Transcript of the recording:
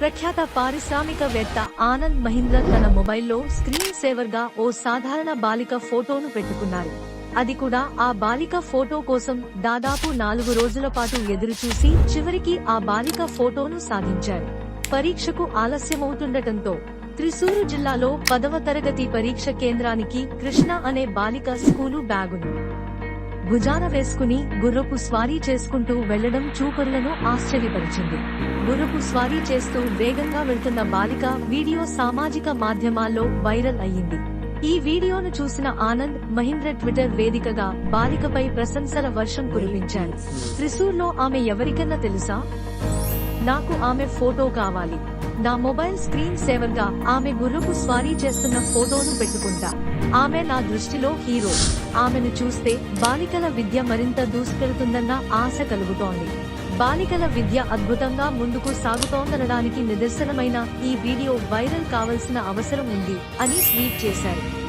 ప్రఖ్యాత పారిశ్రామికవేత్త ఆనంద్ మహీంద్ర తన మొబైల్లో స్క్రీన్ సేవర్గా ఓ సాధారణ బాలిక ఫోటోను పెట్టుకున్నారు. అది కూడా ఆ బాలిక ఫోటో కోసం దాదాపు నాలుగు రోజుల పాటు ఎదురుచూసి చివరికి ఆ బాలిక ఫోటోను సాధించారు. పరీక్షకు ఆలస్యమవుతుండటంతో త్రిశూరు జిల్లాలో పదవ తరగతి పరీక్ష కేంద్రానికి కృష్ణ అనే బాలిక స్కూలు బ్యాగును భుజాన వేసుకుని గుర్రపు స్వారీ చేసుకుంటూ వెళ్ళడం చూపరులను ఆశ్చర్యపరిచింది. గుర్రపు స్వారీ చేస్తూ వేగంగా వెళ్తున్న బాలిక వీడియో సామాజిక మాధ్యమాల్లో వైరల్ అయ్యింది. ఈ వీడియోను చూసిన ఆనంద్ మహీంద్ర ట్విట్టర్ వేదికగా బాలికపై ప్రశంసల వర్షం కురిపించారు. త్రిశూర్లో ఆమె ఎవరికన్నా తెలుసా? నాకు ఆమె ఫోటో కావాలి. నా మొబైల్ స్క్రీన్ సేవర్గా ఆమె గుర్రపు స్వారీ చేస్తున్న ఫోటోను పెట్టుకుంటా. ఆమె నా దృష్టిలో హీరో. ఆమెను చూస్తే బాలికల విద్య మరింత దూసుకెళ్తుందన్న ఆశ కలుగుతోంది. బాలికల విద్య అద్భుతంగా ముందుకు సాగుతోందనడానికి నిదర్శనమైన ఈ వీడియో వైరల్ కావాల్సిన అవసరం ఉంది అని ట్వీట్ చేశారు.